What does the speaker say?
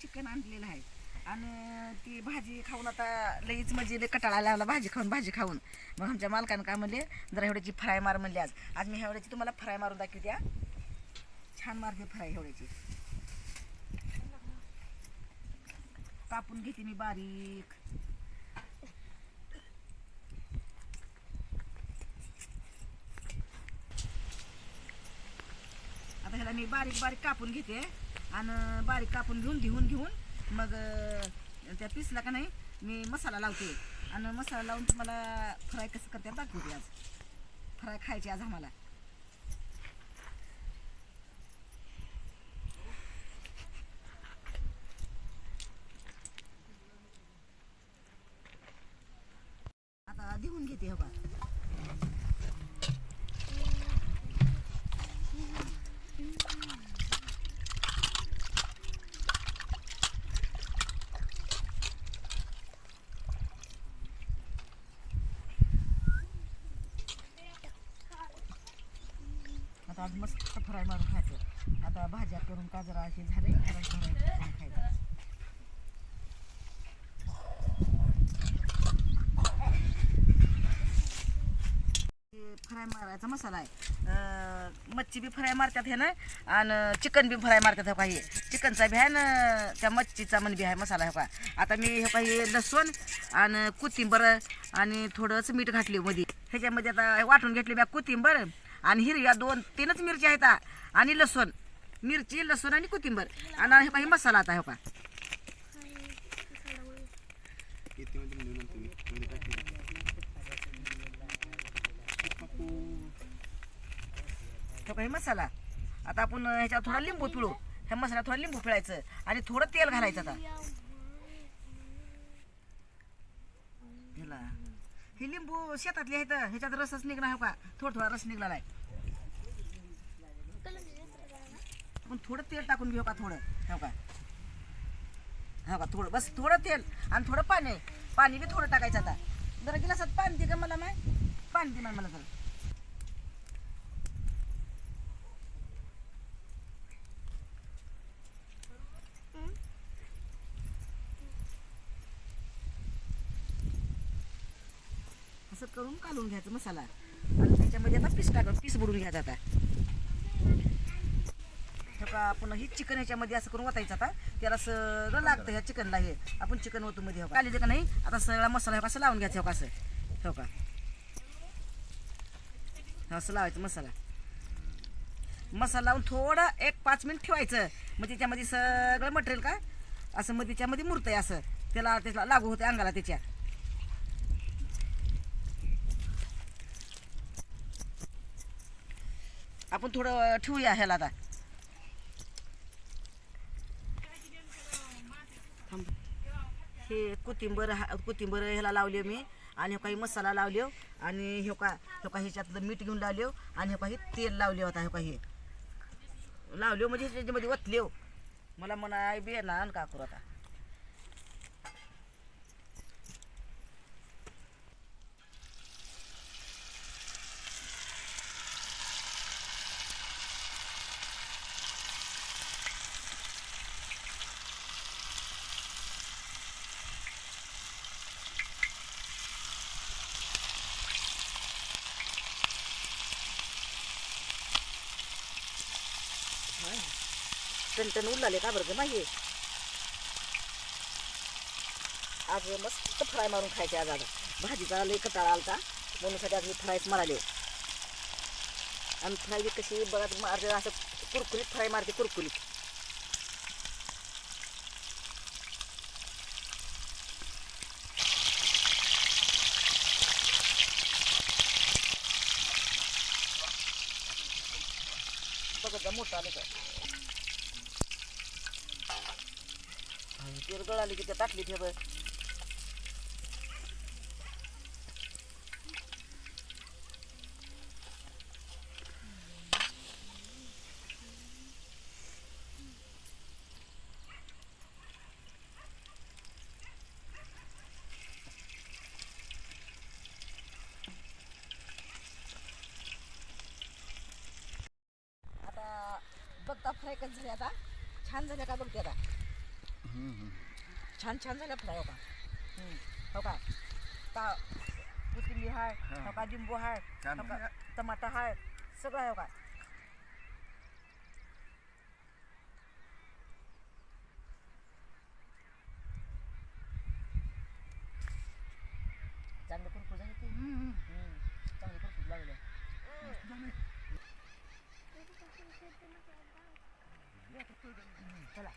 Chicken आणलेलं आहे. आणि ती भाजी खाऊन आता लईच म्हणजे लई कटाळा लागला भाजी खाऊन भाजी खाऊन. मग आमच्या मालकानं का म्हणले जरा एवढ्याची फ्राय मार म्हणली आज. आज मी एवढ्याची तुम्हाला फ्राय मारून दाखवते द्या छान मारते फ्राय एवढ्याची. कापून घेते मी बारीक. आता ह्याला मी बारीक बारीक कापून घेते. आणि बारीक कापून घेऊन घेऊन घेऊन मग त्या पिसला का नाही मी मसाला लावते. आणि मसाला लावून तुम्हाला फ्राय कसं करते दाखवते आज. फ्राय खायची आज आम्हाला. आता देऊन घेते हवा का आता आज मस्त फ्राय मारून खायचं आता भाज्या करून का जरा असे झाले फ्राय करायचं खायचं. फ्राय मारायचा मसाला आहे. मच्छी बी फ्राय मारतात हे ना आणि चिकन बी फ्राय मारतात हो काही चिकनचा बी आहे ना त्या मच्छीचा मन बी आहे मसाला हो का आता मी हे काही लसूण आणि कोथिंबर आणि थोडंच मीठ घातली मध्ये ह्याच्यामध्ये आता वाटून घेतली बॅग कोथिंबर. आणि हिरव्या दोन तीनच मिरच्या आहेत आणि लसूण. मिरची लसूण आणि कोथिंबर. आणि हे मसाला आता हो का हे तो मसाला. आता आपण ह्याच्यावर थोडा लिंबू पिळू. ह्या मसाला थोडा लिंबू पिळायचं आणि थोडं तेल घालायचं आता ह्याला हे लिंबू शेतातले आहेत ह्याच्यात रसच निघणार हो का? थोडा थोडा रस निघाला आहे आपण थोडं तेल टाकून घेऊ का थोडं? हो का? हो का? थोडं बस थोडं तेल आणि थोडं पाणी. पाणी बी थोडं टाकायचं आता. जरा गिलासात पाणी दे का मला माय. पाणी दे माय मला जरा. असं करून काढून घ्यायचं मसाला. आणि त्याच्यामध्ये आता पीस टाकून पीस बुडून घ्यायचा आता. हे का आपण ही चिकन ह्याच्यामध्ये असं करून ओतायचं आता. त्याला सगळं लागतं ह्या चिकनला हे. आपण चिकन ओतू मध्ये हो का का नाही? आता सगळा मसाला हो कसं लावून घ्यायचा हो का असं. हो का असं लावायचं मसाला. मसाला लावून थोडं एक पाच मिनिट ठेवायचं. मग त्याच्यामध्ये सगळं मटेरियल का? असं मग त्याच्यामध्ये मुरतं आहे असं. त्याला त्याला लागू होते अंगाला त्याच्या. आपण थोडं ठेवूया ह्याला आता. हे कोथिंबर हा- कोथिंबर ह्याला लावले मी आणि हे काही मसाला लावले आणि हे का हे का ह्याच्यात मीठ घेऊन लावले आणि हे काही तेल लावले होता हे काही लावले म्हणजे ह्याच्यामध्ये ओतले हो. मला म्हणा बी ना आणि का करू आता. टनटन उरलाले का बरं नाही आज मस्त फ्राय मारून खायचे आज आता भाजीचा लय कटाळा आलता म्हणून साठी आज मी फ्रायच माराले. आणि फ्राय बी कशी बघा मारते असं कुरकुरीत फ्राय मारते कुरकुरीत. बघा मोठा मोठं आलं का तेल गळाली की त्या टाकली ठेव. आता बघता फ्राय कसं झाले आता? छान झाले का बघते आता? छान छान झाल्या फ्राय हो का. हो का? ता कोथिंबीर आहे हो. का? लिंबू छान. हो का? टमाटा आहे सगळं आहे हो का? चांगलं झाली लागले. चला.